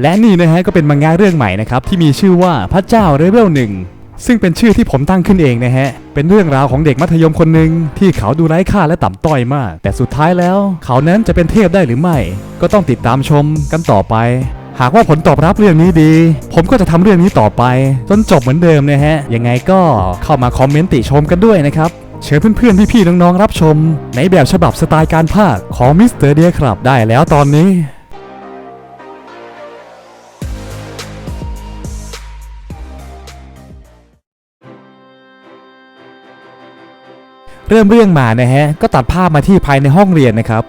และนี่นะฮะก็เป็นมังงะเรื่องใหม่นะครับที่มีชื่อว่าพระเจ้าเลเวลหนึ่งซึ่งเป็นชื่อที่ผมตั้งขึ้นเองนะฮะ เป็นเรื่องราวของเด็กมัธยมคนหนึ่งที่เขาดูไร้ค่าและต่ำต้อยมาก แต่สุดท้ายแล้ว เขานั้นจะเป็นเทพได้หรือไม่ ก็ต้องติดตามชมกันต่อไป หากว่าผลตอบรับเรื่องนี้ดี ผมก็จะทำเรื่องนี้ต่อไป จนจบเหมือนเดิมนะฮะ ยังไงก็เข้ามาคอมเมนต์ติชมกันด้วยนะครับ เชิญเพื่อนๆพี่ๆน้องๆรับชม ในแบบฉบับสไตล์การภาคของมิสเตอร์เดียครับได้แล้วตอนนี้ เริ่มเรื่องมานะฮะ ก็ตัดภาพมาที่ภายในห้องเรียนนะครับ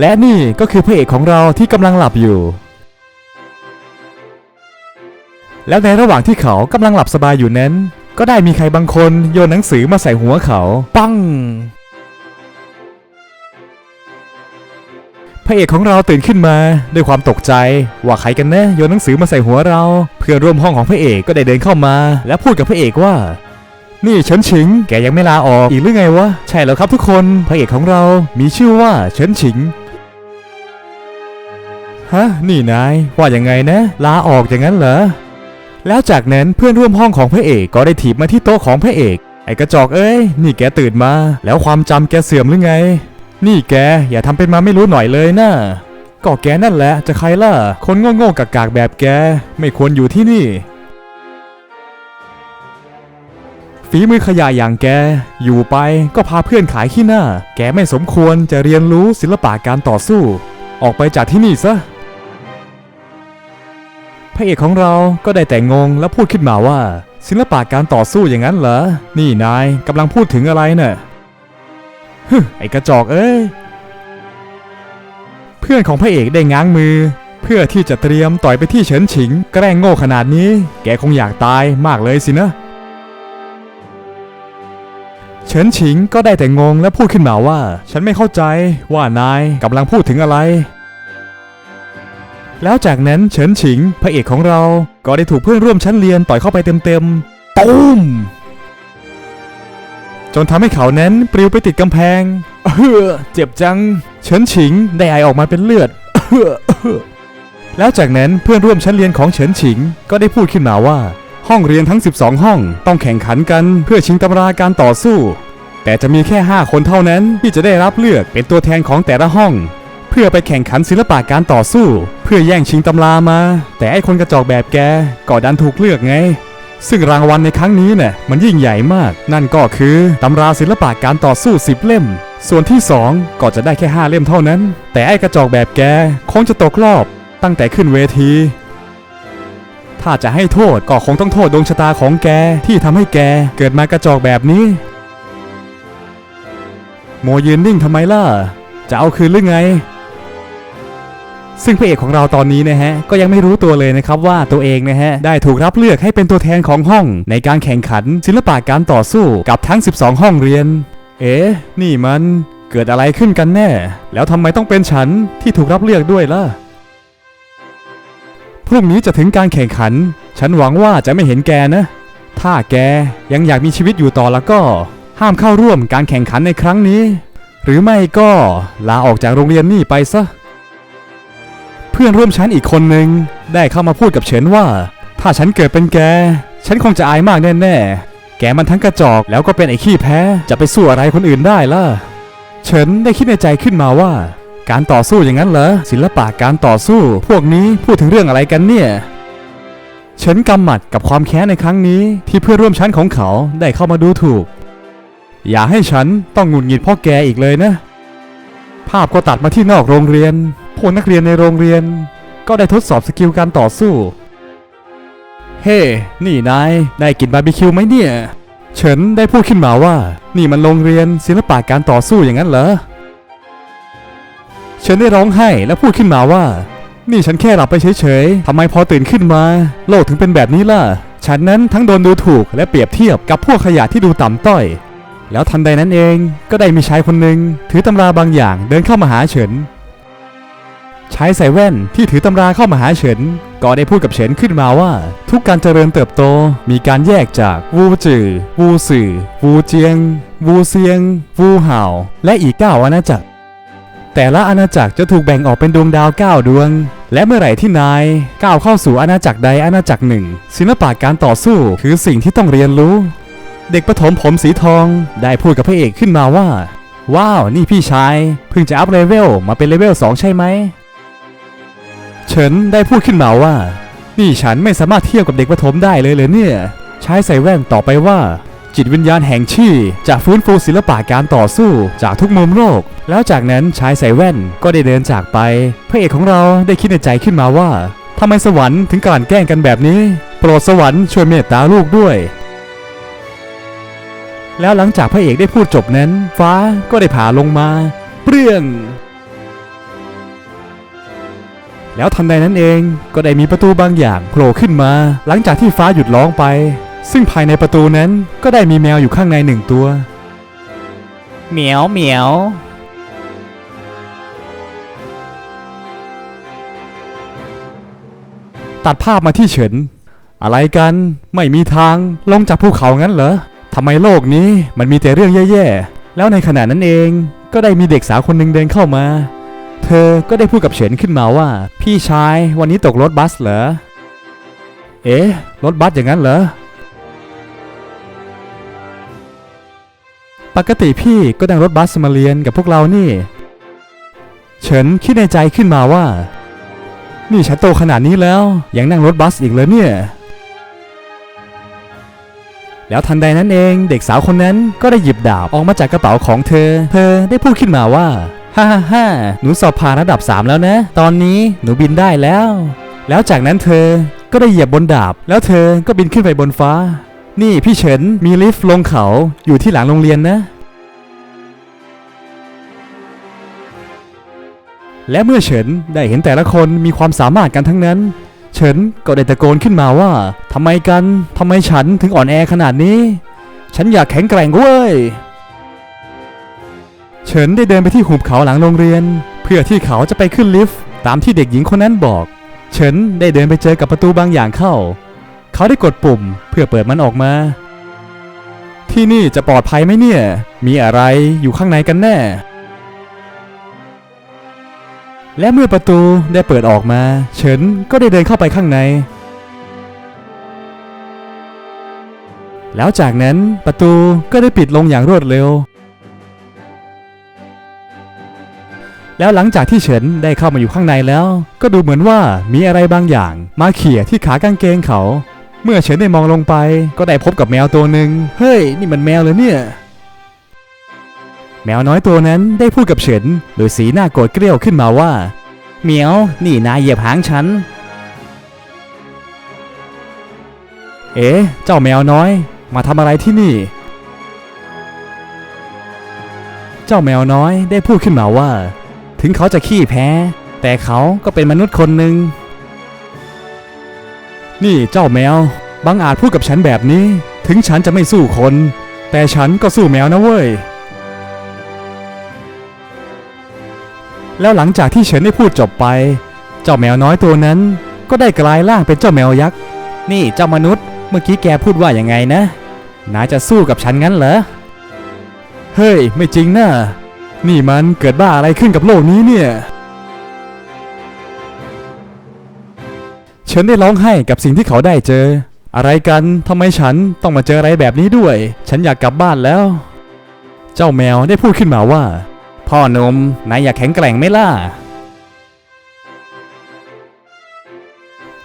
และนี่ก็คือพระเอกของเราที่กำลังหลับอยู่ แล้วในระหว่างที่เขากำลังหลับสบายอยู่นั้น ก็ได้มีใครบางคนโยนหนังสือมาใส่หัวเขา ปัง พระเอกของเราตื่นขึ้นมาด้วยความตกใจ ว่าใครกันแนะโยนหนังสือมาใส่หัวเรา เพื่อนร่วมห้องของพระเอกก็ได้เดินเข้ามา และพูดกับพระเอกว่า นี่เฉินฉิง แกยังไม่ลาออกอีกหรือไงวะ ใช่แล้วครับทุกคน พระเอกของเรา มีชื่อว่าเฉินฉิง ฮะ นี่นาย ว่ายังไงนะ ลาออกอย่างนั้นเหรอ แล้วจากนั้นเพื่อนร่วมห้องของพระเอกก็ได้ถีบมาที่โต๊ะของพระเอก ไอ้กระจอกเอ้ย นี่แกตื่นมา แล้วความจำแกเสื่อมหรือไง นี่แก อย่าทำเป็นมาไม่รู้หน่อยเลยนะก็แกนั่นแหละ จะใครล่ะ คนโง่ๆกากๆแบบแก ไม่ควรอยู่ที่นี่ ฝีมือขยะอย่างแก อยู่ไปก็พาเพื่อนขายขี้หน้า แกไม่สมควรจะเรียนรู้ศิลปะการต่อสู้ ออกไปจากที่นี่ซะพระเอกของเราก็ได้แต่งงและพูดขึ้นมาว่า ศิลปะการต่อสู้อย่างนั้นเหรอ นี่นายกำลังพูดถึงอะไรเนะ่ะฮึไอกระจอกเอ้ย เพื่อนของพระเอกได้ง้างมือ เพื่อที่จะเตรียมต่อยไปที่เฉินฉิง แกล้งโง่ขนาดนี้ แกคงอยากตายมากเลยสินะ เฉินฉิงก็ได้แต่งงและพูดขึ้นมาว่า ฉันไม่เข้าใจว่านายกำลังพูดถึงอะไร แล้วจากนั้นเฉินฉิงพระเอกของเราก็ได้ถูกเพื่อนร่วมชั้นเรียนต่อยเข้าไปเต็มๆตูมจนทำให้เขานั้นปลิวไปติดกำแพงเออเจ็บจัง เฉินฉิงได้ไอออกมาเป็นเลือดแล้วจากนั้นเพื่อนร่วมชั้นเรียนของเฉินฉิงก็ได้พูดขึ้นมาว่า ห้องเรียนทั้ง 12 ห้องต้องแข่งขันกันเพื่อชิงตำราการต่อสู้ แต่จะมีแค่ 5 คนเท่านั้นที่จะได้รับเลือกเป็นตัวแทนของแต่ละห้อง เพื่อไปแข่งขันศิลปะการต่อสู้ เพื่อแย่งชิงตำรามา แต่ไอ้คนกระจอกแบบแกก็ดันถูกเลือกไง ซึ่งรางวัลในครั้งนี้เนี่ยมันยิ่งใหญ่มาก นั่นก็คือตำราศิลปะการต่อสู้ 10 เล่ม ส่วนที่ 2 ก็จะได้แค่ 5 เล่มเท่านั้น แต่ไอ้กระจอกแบบแกคงจะตกรอบตั้งแต่ขึ้นเวที ถ้าจะให้โทษก็คงต้องโทษดวงชะตาของแกที่ทำให้แกเกิดมากระจอกแบบนี้ โมยืนนิ่งทำไมล่ะ จะเอาคืนหรือไง ซึ่งพระเอกของเราตอนนี้นะฮะ ก็ยังไม่รู้ตัวเลยนะครับว่าตัวเองนะฮะ ได้ถูกรับเลือกให้เป็นตัวแทนของห้อง ในการแข่งขันศิลปะการต่อสู้กับทั้ง 12 ห้องเรียน เอ๊ะ นี่มันเกิดอะไรขึ้นกันแน่ แล้วทำไมต้องเป็นฉันที่ถูกรับเลือกด้วยล่ะ รุ่งนี้จะถึงการแข่งขัน ฉันหวังว่าจะไม่เห็นแกนะ ถ้าแกยังอยากมีชีวิตอยู่ต่อแล้วก็ ห้ามเข้าร่วมการแข่งขันในครั้งนี้ หรือไม่ก็ลาออกจากโรงเรียนนี่ไปซะ เพื่อนร่วมชั้นอีกคนหนึ่งได้เข้ามาพูดกับเฉินว่า ถ้าฉันเกิดเป็นแก ฉันคงจะอายมากแน่ๆ แกมันทั้งกระจอกแล้วก็เป็นไอ้ขี้แพ้ จะไปสู้อะไรคนอื่นได้ล่ะ เฉินได้คิดในใจขึ้นมาว่า การต่อสู้อย่างนั้นเหรอศิลปะการต่อสู้ พวกนี้พูดถึงเรื่องอะไรกันเนี่ยเฉินกำหมัดกับความแค้นในครั้งนี้ที่เพื่อนร่วมชั้นของเขาได้เข้ามาดูถูก อย่าให้ฉันต้องหงุดหงิดพ่อแกอีกเลยนะ ภาพก็ตัดมาที่นอกโรงเรียนพวกนักเรียนในโรงเรียน ก็ได้ทดสอบสกิลการต่อสู้ เฮ้นี่นายได้กินบาร์บีคิวไหมเนี่ย เฉินได้พูดขึ้นมาว่า นี่มันโรงเรียนศิลปะการต่อสู้อย่างนั้นเหรอ ฉินได้ร้องไห้และพูดขึ้นมาว่า นี่ฉันแค่หลับไปเฉยๆทำไมพอตื่นขึ้นมา โลกถึงเป็นแบบนี้ล่ะ ฉันนั้นทั้งโดนดูถูกและเปรียบเทียบกับพวกขยะที่ดูต่ำต้อย แล้วทันใดนั้นเองก็ได้มีชายคนหนึ่งถือตำราบางอย่างเดินเข้ามาหาเฉินชายใส่แว่นที่ถือตำราเข้ามาหาเฉินก็ได้พูดกับเฉินขึ้นมาว่า ทุกการเจริญเติบโตมีการแยกจากวูจือ วูสื่อ วูเจียง วูเซียง วูเห่า และอีกเก้าอาณาจักร แต่ละอาณาจักรจะถูกแบ่งออกเป็นดวงดาว 9 ดวง และเมื่อไหร่ที่นายก้าวเข้าสู่อาณาจักรใดอาณาจักรหนึ่ง ศิลปะการต่อสู้คือสิ่งที่ต้องเรียนรู้ เด็กประถมผมสีทองได้พูดกับพระเอกขึ้นมาว่า ว้าว นี่พี่ชาย เพิ่งจะอัพเลเวลมาเป็นเลเวล 2 ใช่ไหมเฉินได้พูดขึ้นมาว่า นี่ฉันไม่สามารถเทียบกับเด็กประถมได้เลยเลยเนี่ย ชายใส่แว่นต่อไปว่า จิตวิญญาณแห่งชี่จะฟื้นฟูศิลปะการต่อสู้จากทุกมุมโลก แล้วจากนั้นชายใส่แว่นก็ได้เดินจากไป พระเอกของเราได้คิดในใจขึ้นมาว่าทำไมสวรรค์ถึงกลั่นแกล้งกันแบบนี้ โปรดสวรรค์ช่วยเมตตาลูกด้วยแล้วหลังจากพระเอกได้พูดจบนั้น ฟ้าก็ได้ผ่าลงมา เปรี้ยง แล้วทันใดนั้นเองก็ได้มีประตูบางอย่างโผล่ขึ้นมา หลังจากที่ฟ้าหยุดร้องไป ซึ่งภายในประตูนั้นก็ได้มีแมวอยู่ข้างในหนึ่งตัว เหมียวเหมียว ตัดภาพมาที่เฉิน อะไรกันไม่มีทางลงจากภูเขางั้นเหรอทำไมโลกนี้มันมีแต่เรื่องแย่ๆ แล้วในขณะนั้นเองก็ได้มีเด็กสาวคนหนึ่งเดินเข้ามา เธอก็ได้พูดกับเฉินขึ้นมาว่า พี่ชายวันนี้ตกรถบัสเหรอ เอ๊ะ รถบัสอย่างนั้นเหรอ ปกติพี่ก็นั่งรถบัสมาเรียนกับพวกเรานี่ เฉินคิดในใจขึ้นมาว่า นี่ฉันโตขนาดนี้แล้ว ยังนั่งรถบัสอีกเลยเนี่ย แล้วทันใดนั้นเองเด็กสาวคนนั้นก็ได้หยิบดาบออกมาจากกระเป๋าของเธอ เธอได้พูดขึ้นมาว่า ฮ่าฮ่าฮ่าหนูสอบผ่านระดับ 3 แล้วนะ ตอนนี้หนูบินได้แล้ว แล้วจากนั้นเธอก็ได้เหยียบบนดาบ แล้วเธอก็บินขึ้นไปบนฟ้า นี่พี่เฉินมีลิฟต์ลงเขาอยู่ที่หลังโรงเรียนนะ และเมื่อเฉินได้เห็นแต่ละคนมีความสามารถกันทั้งนั้น เฉินก็ได้ตะโกนขึ้นมาว่าทำไมกันทำไมฉันถึงอ่อนแอขนาดนี้ ฉันอยากแข็งแกร่งเว้ยเฉินได้เดินไปที่หุบเขาหลังโรงเรียน เพื่อที่เขาจะไปขึ้นลิฟต์ตามที่เด็กหญิงคนนั้นบอก เฉินได้เดินไปเจอกับประตูบางอย่างเข้า เขาได้กดปุ่มเพื่อเปิดมันออกมา ที่นี่จะปลอดภัยไหมเนี่ย มีอะไรอยู่ข้างในกันแน่ และเมื่อประตูได้เปิดออกมา เฉินก็ได้เดินเข้าไปข้างใน แล้วจากนั้นประตูก็ได้ปิดลงอย่างรวดเร็วแล้วหลังจากที่เฉินได้เข้ามาอยู่ข้างในแล้ว ก็ดูเหมือนว่ามีอะไรบางอย่างมาเขี่ยที่ขากางเกงเขา เมื่อเฉินได้มองลงไป ก็ได้พบกับแมวตัวหนึ่งเฮ้ย นี่มันแมวเลยเนี่ย แมวน้อยตัวนั้นได้พูดกับเฉินโดยสีหน้าโกรธเกรี้ยวขึ้นมาว่าเหมียวนี่นายเหยียบหางฉัน เอ๊ะเจ้าแมวน้อย มาทำอะไรที่นี่ เจ้าแมวน้อยได้พูดขึ้นมาว่า ถึงเขาจะขี้แพ้ แต่เขาก็เป็นมนุษย์คนหนึ่ง นี่เจ้าแมวบังอาจพูดกับฉันแบบนี้ ถึงฉันจะไม่สู้คน แต่ฉันก็สู้แมวนะเว้ย แล้วหลังจากที่เฉินได้พูดจบไป เจ้าแมวน้อยตัวนั้น ก็ได้กลายร่างเป็นเจ้าแมวยักษ์ นี่เจ้ามนุษย์ เมื่อกี้แกพูดว่าอย่างไงนะนายจะสู้กับฉันงั้นเหรอ เฮ้ย ไม่จริงนะนี่มันเกิดบ้าอะไรขึ้นกับโลกนี้เนี่ย ฉันได้ร้องไห้กับสิ่งที่เขาได้เจอ อะไรกันทำไมฉันต้องมาเจออะไรแบบนี้ด้วย ฉันอยากกลับบ้านแล้ว เจ้าแมวได้พูดขึ้นมาว่า พ่อนมนายอยากแข็งแกร่งไหมล่ะ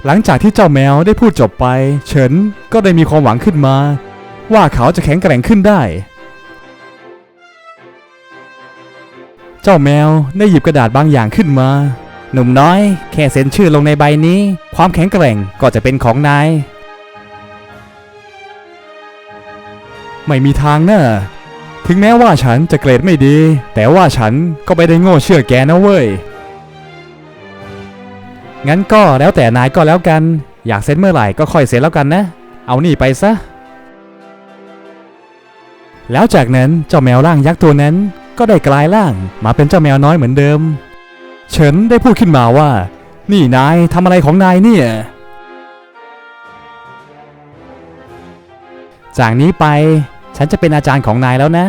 หลังจากที่เจ้าแมวได้พูดจบไป เฉินก็ได้มีความหวังขึ้นมา ว่าเขาจะแข็งแกร่งขึ้นได้เจ้าแมวได้หยิบกระดาษบางอย่างขึ้นมา หนุ่มน้อย แค่เซ็นชื่อลงในใบนี้ ความแข็งแกร่งก็จะเป็นของนาย ไม่มีทางนะถึงแม้ว่าฉันจะเกรดไม่ดี แต่ว่าฉันก็ไม่ได้โง่เชื่อแกนะเว้ย งั้นก็แล้วแต่นายก็แล้วกัน อยากเซ็นเมื่อไหร่ก็ค่อยเซ็นแล้วกันนะ เอานี่ไปซะ แล้วจากนั้นเจ้าแมวร่างยักษ์ตัวนั้นก็ได้กลายร่างมาเป็นเจ้าแมวน้อยเหมือนเดิม เฉินได้พูดขึ้นมาว่า นี่นายทำอะไรของนายเนี่ย จากนี้ไปฉันจะเป็นอาจารย์ของนายแล้วนะ